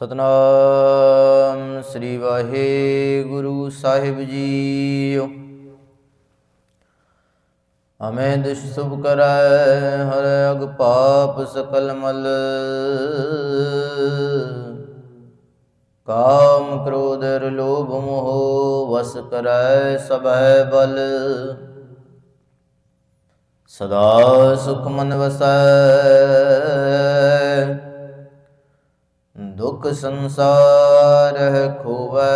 ਸਤਨਾਮ ਸ੍ਰੀ ਵਾਹਿਗੁਰੂ ਸਾਹਿਬ ਜੀਓ। ਹਮੇ ਦੁਸ਼ ਸੁਭ ਕਰੈ, ਹਰ ਅਗ ਪਾਪ ਸਕਲ ਮਲ। ਕਾਮ ਕ੍ਰੋਧ ਲੋਭ ਮੋਹ ਵਸ ਕਰੈ, ਸਭੈ ਬਲ। ਸਦਾ ਸੁਖ ਮਨ ਵਸੈ। ਦੁਖ ਸੰਸਾਰ ਹੈ ਖੋਵੈ।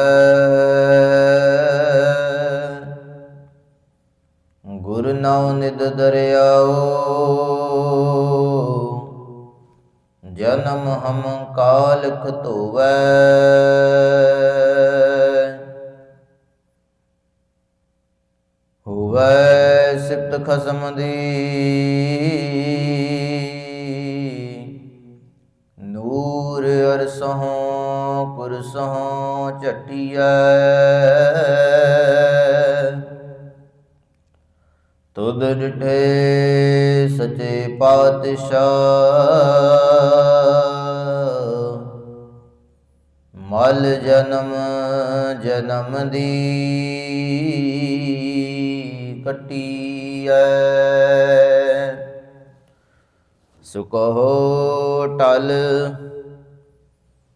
ਗੁਰ ਨਾਉ ਨਿਦ ਦਰਿਆਓ, ਜਨਮ ਹਮ ਕਾਲਖ ਧੋਵੈ। ਹੋਵੈ ਸਿਫਤ ਖਸਮ ਦੀ ਨੂਰ ਅਰਸੋਂ ਕੁਰਸੋਂ ਝਟਿਐ। ਤੁਧ ਡਿਠੇ ਸਚੇ ਪਾਤਸ਼ਾਹ। ਮਲ ਜਨਮ ਜਨਮ ਦੀ ਕਟੀਐ। ਸੁਕਹੋ ਟਲ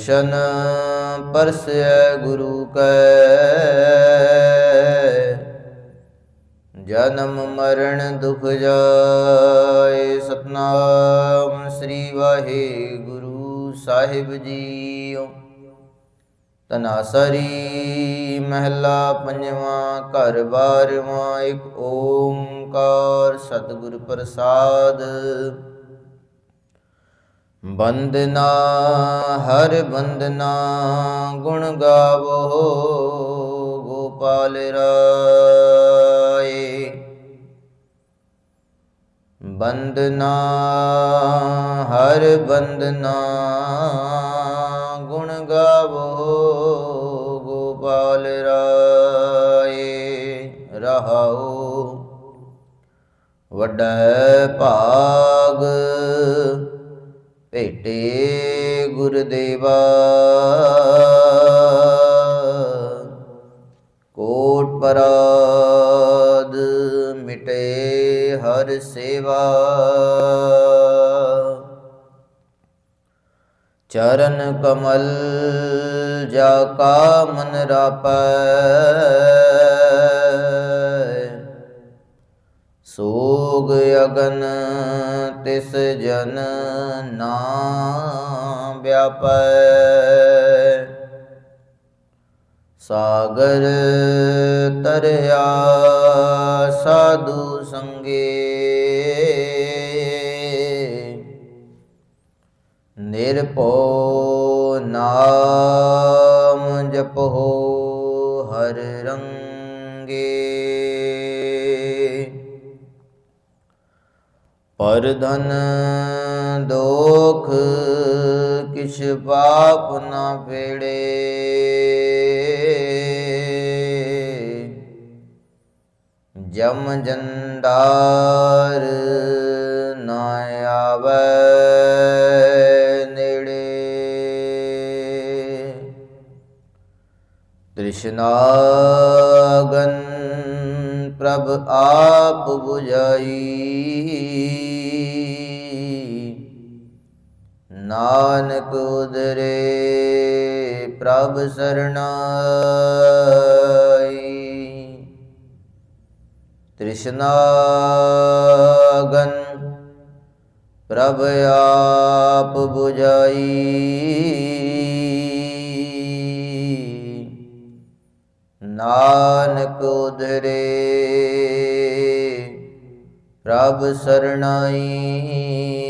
ਦਰਸ਼ਨ ਪਰਸੈ ਗੁਰੂ ਕੈ। ਜਨਮ ਮਰਨ ਦੁਖ ਜਾਏ ਸਤਨਾਮ ਸ੍ਰੀ ਵਾਹਿਗੁਰੂ ਸਾਹਿਬ ਜੀਓ। ਤਨਾਸਰੀ ਮਹਿਲਾ ਪੰਜਵਾਂ, ਘਰ ਬਾਰਵਾਂ, ਇੱਕ ਓੰਕਾਰ ਸਤਿਗੁਰ ਪ੍ਰਸਾਦ। ਬੰਦਨਾ, ਹਰ ਬੰਦਨਾ ਗੁਣ ਗਾਵੋ, ਗੋਪਾਲ ਰਾਏ। ਬੰਦਨਾ, ਹਰ ਬੰਦਨਾ ਗੁਣ ਗਾਵੋ, ਗੋਪਾਲ ਰਾਏ। ਰਹਾਉ ਵੱਡਾ ਭਾਗ ਭੇਟੇ ਗੁਰਦੇਵਾ। ਕੋਟ ਪਰਾਦ ਮਿਟੇ ਹਰ ਸੇਵਾ। ਚਰਨ ਕਮਲ ਜਾ ਕਾ ਮਨ ਰਾਪੈ। ਸੋਗ ਅਗਨ ਤਿਸ ਜਨ ਨਾ ਵਿਆਪੈ। ਸਾਗਰ ਤਰਿਆ ਸਾਧੂ ਸੰਗੇ। ਨਿਰਭਉ ਨਾਮ ਜਪੋ ਹਰ ਰੰਗੇ। ਪਰਧਨ ਦੋਖ ਕਿਛ ਪਾਪ ਨਾ ਪੇੜੇ। ਜਮ ਜੰਡਾਰ ਨਾ ਆਵੇ ਨੇੜੇ। ਤ੍ਰਿਸ਼ਨਾਗਨ ਪ੍ਰਭ ਆਪ 부ਝਾਈ ਨਾਨਕ ਉਦਰੇ ਪ੍ਰਭ ਸਰਣਾਈ। ਤ੍ਰਿਸ਼ਨਾਗਨ ਪ੍ਰਭ ਆਪ 부ਝਾਈ ਨਾਨਕ ਉਧਰੇ ਪ੍ਰਭ ਸਰਣਾਈ।